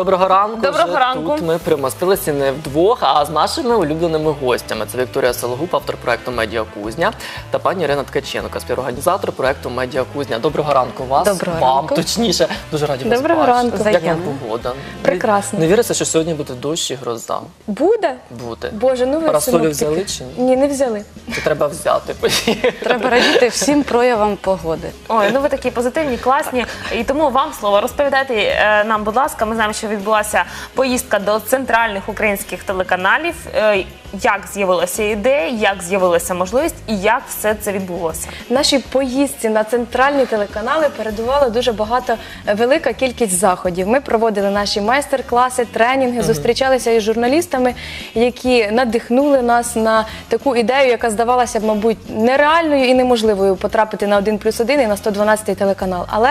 Доброго ранку. Доброго Вже ранку. Тут ми примостилися не вдвох, а з нашими улюбленими гостями. Це Вікторія Сологуб, автор проекту Медіа Кузня, та пані Ірина Ткаченко, співорганізатор проекту Медіа Кузня. Доброго ранку вас. Доброго вам, ранку. точніше. Дуже раді вас Доброго бачити. ранку. Як вам погода? Прекрасно. Не, не віриться, що сьогодні буде дощ і гроза. Буде? Буде. Боже, ну ви синоптики. взяли чи ні? Ні, не взяли. Це треба взяти. Треба радіти всім проявам погоди. Ой, ну ви такі позитивні, класні. І тому вам слово розповідайте е, нам, будь ласка. Ми знаємо, що відбулася поїздка до центральних українських телеканалів. Е, Як з'явилася ідея, як з'явилася можливість і як все це відбулося? Нашій поїздці на центральні телеканали передувала дуже багато е, велика кількість заходів. Ми проводили наші майстер-класи, тренінги, зустрічалися із журналістами, які надихнули нас на таку ідею, яка здавалася б, мабуть, нереальною і неможливою потрапити на 1 плюс 1 і на 112 телеканал. Але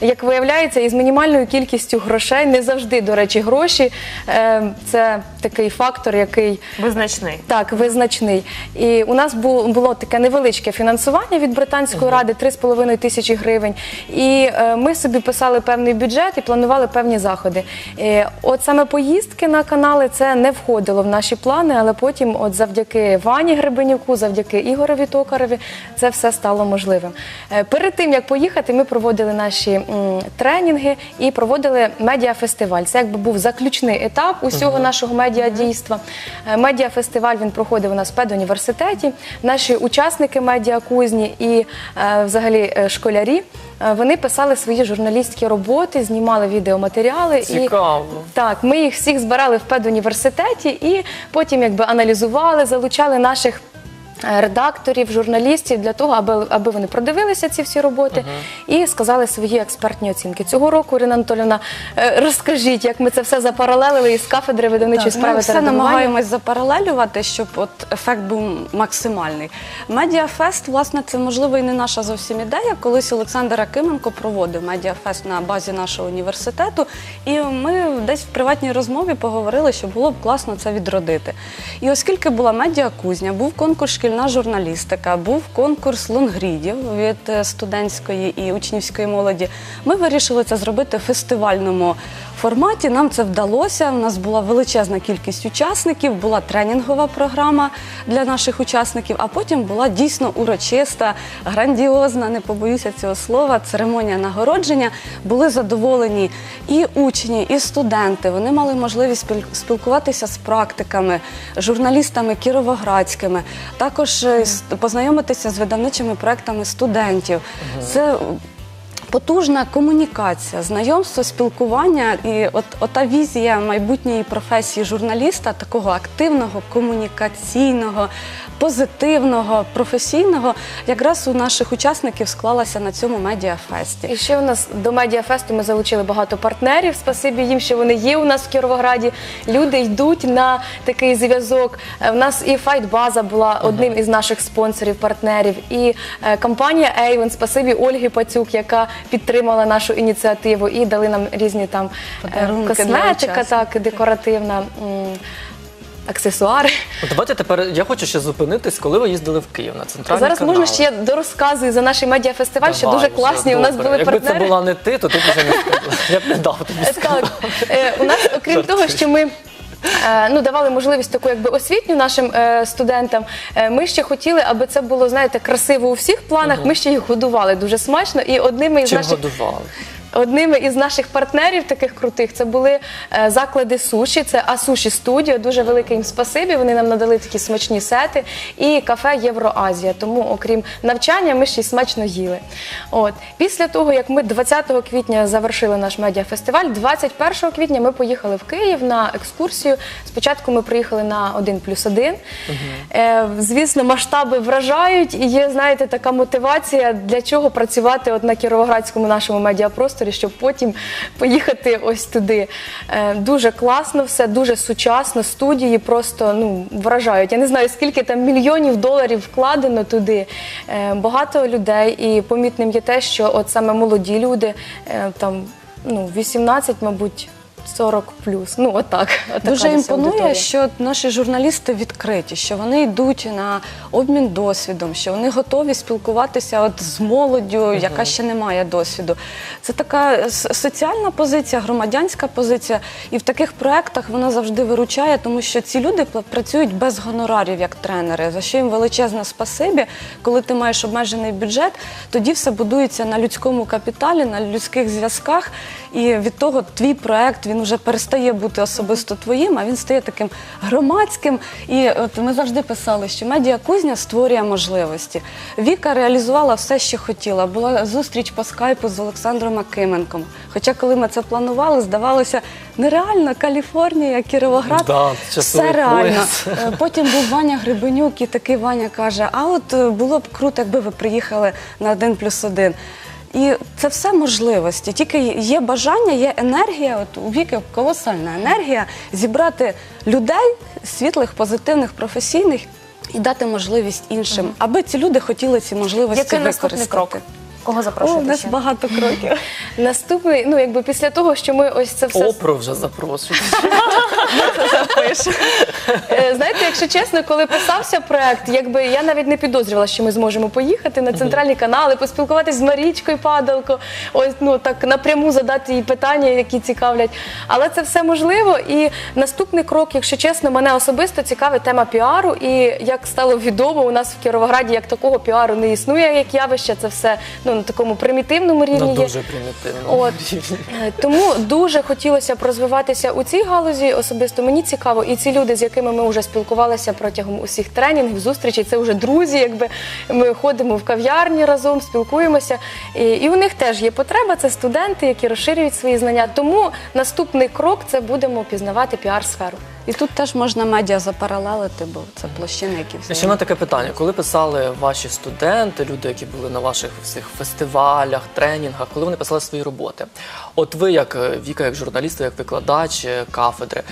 як виявляється, із мінімальною кількістю грошей не завжди, до речі, гроші е, це такий фактор, який Визначний. так, визначний. І у нас бу- було таке невеличке фінансування від британської ради 3,5 тисячі гривень. І е, ми собі писали певний бюджет і планували певні заходи. Е, от саме поїздки на канали це не входило в наші плани, але потім, от завдяки Вані Гребенюку, завдяки Ігорові Токареві, це все стало можливим. Е, перед тим як поїхати, ми проводили наші м, тренінги і проводили медіафестиваль. Це якби був заключний етап усього нашого медіадійства. Е, Медіафестиваль він проходив у нас в педуніверситеті. Наші учасники медіакузні і е, взагалі е, школярі. е, Вони писали свої журналістські роботи, знімали відеоматеріали і так, ми їх всіх збирали в педуніверситеті і потім якби аналізували, залучали наших. Е, Редакторів, журналістів для того, аби, аби вони продивилися ці всі роботи і сказали свої експертні оцінки. Цього року, Ірина Анатолівна, е, розкажіть, як ми це все запаралелили із кафедри видавничої Так, справи ми все редагування. намагаємось запаралелювати, щоб от ефект був максимальний. Медіафест, власне, це можливо і не наша зовсім ідея. Колись Олександр Акименко проводив медіафест на базі нашого університету, і ми десь в приватній розмові поговорили, що було б класно це відродити. І оскільки була медіакузня, був конкурс шкільна журналістика, був конкурс лонгрідів від е, студентської і учнівської молоді, ми вирішили це зробити в фестивальному форматі. Нам це вдалося. У нас була величезна кількість учасників, була тренінгова програма для наших учасників, а потім була дійсно урочиста, грандіозна, не побоюся цього слова, церемонія нагородження. Були задоволені і учні, і студенти. Вони мали можливість спілкуватися з практиками, журналістами кіровоградськими, також е, з- познайомитися з видавничими проектами студентів. Це Потужна комунікація, знайомство, спілкування і от ота візія майбутньої професії журналіста, такого активного, комунікаційного, позитивного, професійного, якраз у наших учасників склалася на цьому медіафесті. І ще у нас до медіафесту ми залучили багато партнерів. Спасибі їм, що вони є у нас в Кіровограді. Люди йдуть на такий зв'язок. Е, У нас і Файтбаза була одним із наших спонсорів, партнерів, і е, компанія Avon, спасибі Ольги Пацюк, яка підтримала нашу ініціативу і дали нам різні там е, Подарунки косметика, так, декоративна. Аксесуари. Ну, давайте тепер я хочу ще зупинитись, коли ви їздили в Київ на центральний Зараз канал. можна ще я дорозказую за наш медіафестиваль, що дуже класні. У нас добре. були Якби партнери. це була не ти, то ти б вже не сказала. Я б не дав тобі Так, Е, у нас, окрім того, що ми. Е, Ну, давали можливість таку якби освітню нашим е, студентам. Е, ми ще хотіли, аби це було, знаєте, красиво у всіх планах. Ми ще їх годували дуже смачно. І одними із Чим наших годували? Одними із наших партнерів таких крутих це були е, заклади суші. Це Асуші Студіо. Дуже велике їм спасибі. Вони нам надали такі смачні сети і кафе Євроазія. Тому, окрім навчання, ми ще й смачно їли. От після того, як ми 20 квітня завершили наш медіафестиваль, 21 квітня ми поїхали в Київ на екскурсію. Спочатку ми приїхали на 1 плюс 1. Е, звісно, масштаби вражають, і є, знаєте, така мотивація, для чого працювати от на Кіровоградському нашому медіапросторі, щоб потім поїхати ось туди. Е, дуже класно все, дуже сучасно. Студії просто ну, вражають. Я не знаю, скільки там мільйонів доларів вкладено туди. Е, багато людей, і помітним є те, що от саме молоді люди, е, там ну, 18, мабуть. 40 плюс. Ну, отак. отака Дуже імпонує, що наші журналісти відкриті, що вони йдуть на обмін досвідом, що вони готові спілкуватися от з молоддю, яка ще не має досвіду. Це така с- соціальна позиція, громадянська позиція, і в таких проєктах вона завжди виручає, тому що ці люди пла- працюють без гонорарів як тренери, за що їм величезне спасибі. Коли ти маєш обмежений бюджет, тоді все будується на людському капіталі, на людських зв'язках, і від того твій проект він вже перестає бути особисто твоїм, а він стає таким громадським. І от ми завжди писали, що медіа кузня створює можливості. Віка реалізувала все, що хотіла. Була зустріч по скайпу з Олександром Акименком. Хоча, коли ми це планували, здавалося нереально Каліфорнія, Кіровоград, Да, все реально. пояс. Е, Потім був Ваня Грибенюк, і такий Ваня каже: а от е, було б круто, якби ви приїхали на один плюс один. І це все можливості. Тільки є бажання, є енергія. От у віки колосальна енергія зібрати людей світлих, позитивних, професійних і дати можливість іншим, аби ці люди хотіли ці можливості Який наступний використати. крок? Кого О, у нас ще? багато кроків. Наступний, ну якби після того, що ми ось це все Опру вже запрошують. Е, Знаєте, якщо чесно, коли писався проект, якби я навіть не підозрювала, що ми зможемо поїхати на центральні канали, поспілкуватись з Марічкою Падалко, ось ну так напряму задати їй питання, які цікавлять. Але це все можливо. І наступний крок, якщо чесно, мене особисто цікавить тема піару. І як стало відомо, у нас в Кіровограді як такого піару не існує як явище. Це все ну на такому примітивному рівні. Ну, є. дуже примітивно. От Е, тому дуже хотілося б розвиватися у цій галузі. Особисто мені цікаво, і ці люди, з якими ми вже спілкувалися протягом усіх тренінгів, зустрічей, це вже друзі. Якби ми ходимо в кав'ярні разом, спілкуємося. І, і у них теж є потреба. Це студенти, які розширюють свої знання. Тому наступний крок це будемо пізнавати піар-сферу. І тут теж можна медіа запаралелити, бо це площини, які Ще на таке питання. Коли писали ваші студенти, люди, які були на ваших всіх фестивалях, тренінгах, коли вони писали свої роботи, от ви, як е, Віка, як журналіст, як викладач е, кафедри,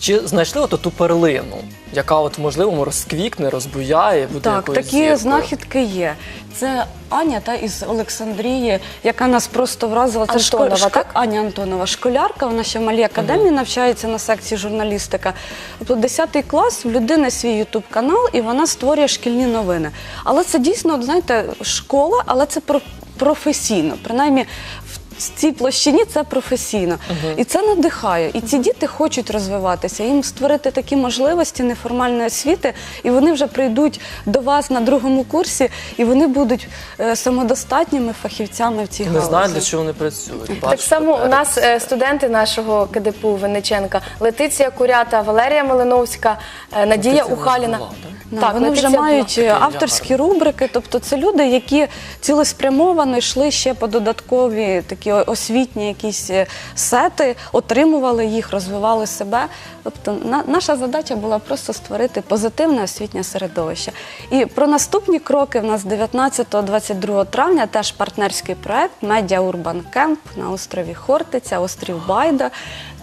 чи знайшли от ту перлину, яка от можливо розквікне, розбуяє, буде Так, якоюсь такі зіркою? знахідки є. Це Аня та із Олександрії, яка нас просто вразила. Це Антонова, шко- шко- так? Аня Антонова, школярка. Вона ще в малій академії навчається на секції журналістика. Тобто 10 клас, в людини свій ютуб канал, і вона створює шкільні новини. Але це дійсно, от, знаєте, школа, але це про- професійно. Принаймні. В цій площині це професійно, і це надихає. І ці діти хочуть розвиватися. Їм створити такі можливості неформальної освіти, і вони вже прийдуть до вас на другому курсі, і вони будуть е, самодостатніми фахівцями в цій Не галузі. знаю, для чого вони працюють. Так Бачите, само у нас е, студенти нашого КДПУ Винниченка Летиція Курята, Валерія Малиновська, е, Надія Летиція Ухаліна. була, Да, Так, вони вже Летиція була. мають е, авторські рубрики, тобто це люди, які цілеспрямовано йшли ще по додаткові такі о- освітні якісь е, сети, отримували їх, розвивали себе. Тобто на, наша задача була просто створити позитивне освітнє середовище. І про наступні кроки в нас 19-22 травня теж партнерський проект Медіа Урбан Кемп на острові Хортиця, острів Байда.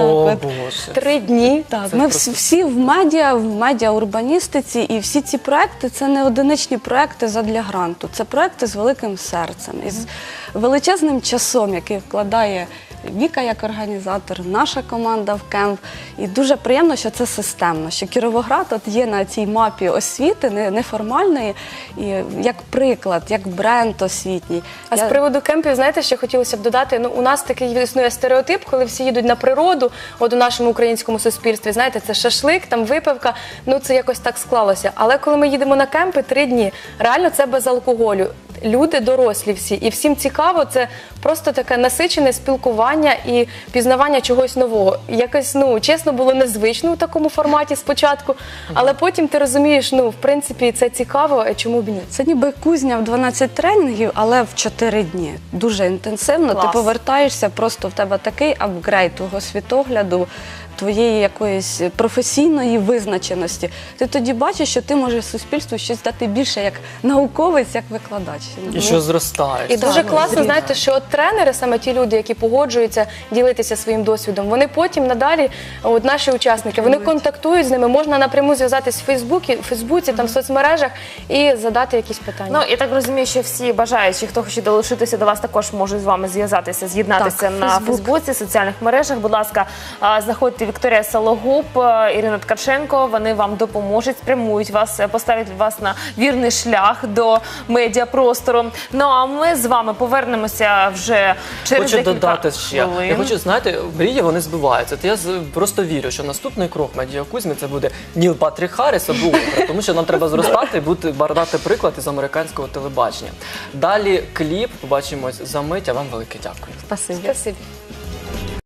Так, О, от Боже. Три дні. так, Це ми просто- всі, всі в медіа, в медіаурбаністиці, і всі ці проекти це не одиничні проекти задля гранту. Це проекти з великим серцем, із величезним часом, який вкладає Віка як організатор, наша команда в кемп. І дуже приємно, що це системно. Що Кіровоград от є на цій мапі освіти, неформальної, і як приклад, як бренд освітній. А Я- з приводу кемпів, знаєте, що хотілося б додати? Ну, у нас такий існує стереотип, коли всі їдуть на природу, от у нашому українському суспільстві, знаєте, це шашлик, там випивка, ну це якось так склалося. Але коли ми їдемо на кемпи три дні, реально це без алкоголю. Люди дорослі всі, і всім цікаво, це просто таке насичене спілкування і пізнавання чогось нового. Якось ну чесно було незвично у такому форматі спочатку, але потім ти розумієш, ну в принципі це цікаво, чому б ні? Це ніби кузня в 12 тренінгів, але в 4 дні. Дуже інтенсивно. Клас. Ти повертаєшся, просто в тебе такий апгрейд твого світогляду. Твоєї якоїсь професійної визначеності. Ти тоді бачиш, що ти можеш суспільству щось дати більше як науковець, як викладач. І що зростає. І дуже класно, знаєте, що от тренери, саме ті люди, які погоджуються ділитися своїм досвідом, вони потім надалі, от наші учасники, вони контактують з ними. Можна напряму зв'язатись в Фейсбуці, в Фейсбуці, там в соцмережах і задати якісь питання. Ну я так розумію, що всі бажаючі, хто хоче долучитися до вас, також можуть з вами зв'язатися, з'єднатися на Фейсбуці, соціальних мережах. Будь ласка, знаходьте Вікторія Сологуб, е, Ірина Ткаченко. Вони вам допоможуть, спрямують вас, е, поставлять вас на вірний шлях до медіапростору. Ну а ми з вами повернемося вже через Хочу декілька додати ще. хвилин. Я хочу, знаєте, мрії вони збиваються. От я з- просто вірю, що наступний крок медіакузьми це буде Ніл Патрік Харріс або Опра, тому що нам треба зростати і бути бардати приклад із американського телебачення. Далі кліп, побачимось за мить, а вам велике дякую. Спасибі. Спасибі.